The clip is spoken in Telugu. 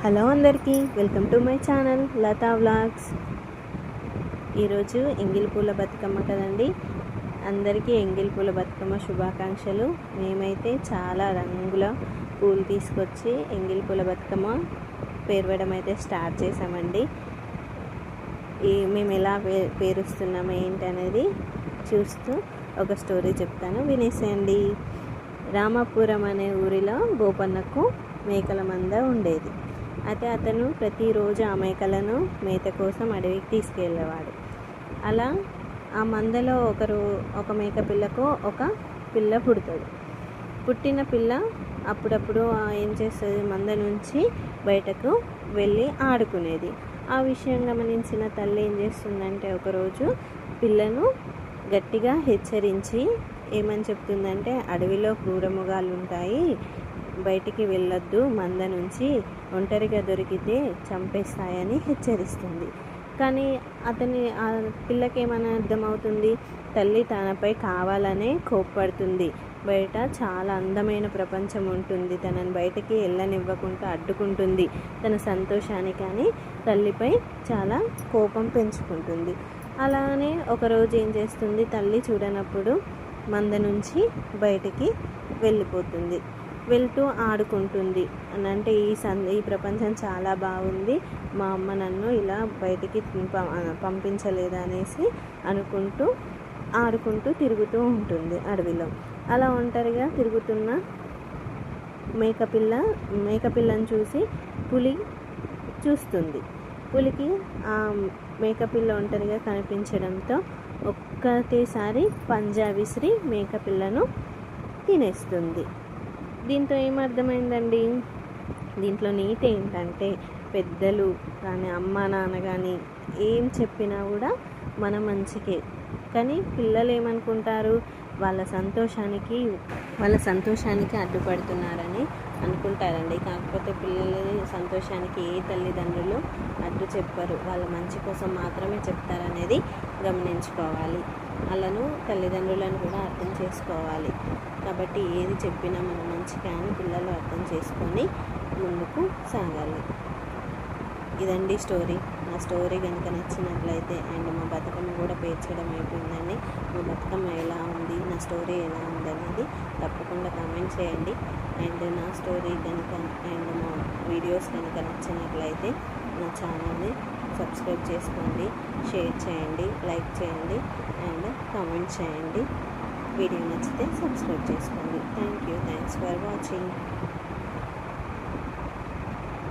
హలో అందరికీ welcome to my channel Latha vlogs. ఈరోజు ఎంగిల్ పూల బతుకమ్మ కదండి. అందరికీ ఎంగిల్ పూల బతుకమ్మ శుభాకాంక్షలు. మేమైతే చాలా రంగుల పూలు తీసుకొచ్చి ఎంగిల్ పూల బతుకమ్మ పేరవడం అయితే స్టార్ట్ చేసామండి ఈ మేము ఎలా పే పేరుస్తున్నాము ఏంటనేది చూస్తూ ఒక స్టోరీ చెప్తాను వినేసేయండి. రామాపురం అనే ఊరిలో గోపన్నకు మేకల మంద ఉండేది. అయితే అతను ప్రతిరోజు ఆ మేకలను మేత కోసం అడవికి తీసుకెళ్ళేవాడు. అలా ఆ మందలో ఒకరు ఒక మేక పిల్లకు ఒక పిల్ల పుడతాడు పుట్టిన పిల్ల అప్పుడప్పుడు ఏం చేస్తుంది? మంద నుంచి బయటకు వెళ్ళి ఆడుకునేది. ఆ విషయం గమనించిన తల్లి ఏం చేస్తుందంటే ఒకరోజు పిల్లను గట్టిగా హెచ్చరించి ఏమని చెప్తుందంటే అడవిలో క్రూరముగాలు ఉంటాయి. బయటికి వెళ్ళొద్దు మంద నుంచి ఒంటరిగా దొరికితే చంపేస్తాయని హెచ్చరిస్తుంది. కానీ అతని ఆ పిల్లకి ఏమైనా అర్థమవుతుంది? తల్లి తనపై కావాలనే కోప్పడుతుంది. బయట చాలా అందమైన ప్రపంచం ఉంటుంది. తనని బయటకి వెళ్ళనివ్వకుండా అడ్డుకుంటుంది. తన సంతోషాన్ని కానీ తల్లిపై చాలా కోపం పెంచుకుంటుంది. అలానే ఒకరోజు ఏం చేస్తుంది? తల్లి చూడనప్పుడు మంద నుంచి బయటికి వెళ్ళిపోతుంది. వెళ్తూ ఆడుకుంటుంది. అని అంటే ఈ సం ఈ ప్రపంచం చాలా బాగుంది. మా అమ్మ నన్ను ఇలా బయటికి పంపించలేదు అనేసి అనుకుంటూ ఆడుకుంటూ తిరుగుతూ ఉంటుంది అడవిలో. అలా ఒంటరిగా తిరుగుతున్న మేకపిల్ల మేకపిల్లను చూసి పులి చూస్తుంది. పులికి ఆ మేకపిల్ల ఒంటరిగా కనిపించడంతో ఒక్కటేసారి పంజా విసిరి మేకపిల్లను తినేస్తుంది. దీంతో ఏమర్థమైందండి? దీంట్లో నీతి ఏంటంటే పెద్దలు కానీ అమ్మ నాన్న కానీ ఏం చెప్పినా కూడా మన మంచికే. కానీ పిల్లలు ఏమనుకుంటారు? వాళ్ళ సంతోషానికి వాళ్ళ సంతోషానికి అడ్డుపడుతున్నారని అనుకుంటారండి. కాకపోతే పిల్లల సంతోషానికి ఏ తల్లిదండ్రులు అడ్డు చెప్పరు. వాళ్ళ మంచి కోసం మాత్రమే చెప్తారనేది గమనించుకోవాలి. వాళ్ళను తల్లిదండ్రులను కూడా అర్థం చేసుకోవాలి. కాబట్టి ఏది చెప్పినా మన మంచిగా అని పిల్లలు అర్థం చేసుకొని ముందుకు సాగాలి. ఇదండి స్టోరీ. నా స్టోరీ కనుక నచ్చినట్లయితే అండ్ మా బతుకమ్మ కూడా పేర్చడం అయిపోయిందండి. మా బతుకమ్మ ఎలా ఉంది? నా స్టోరీ ఎలా ఉంది అనేది తప్పకుండా కామెంట్ చేయండి. అండ్ నా స్టోరీ కనుక అండ్ మా వీడియోస్ కనుక నచ్చినట్లయితే నా ఛానల్ని సబ్స్క్రైబ్ చేసుకోండి షేర్ చేయండి లైక్ చేయండి అండ్ కామెంట్ చేయండి. వీడియో నచ్చితే సబ్స్క్రైబ్ చేసుకోండి. Thank you thanks for watching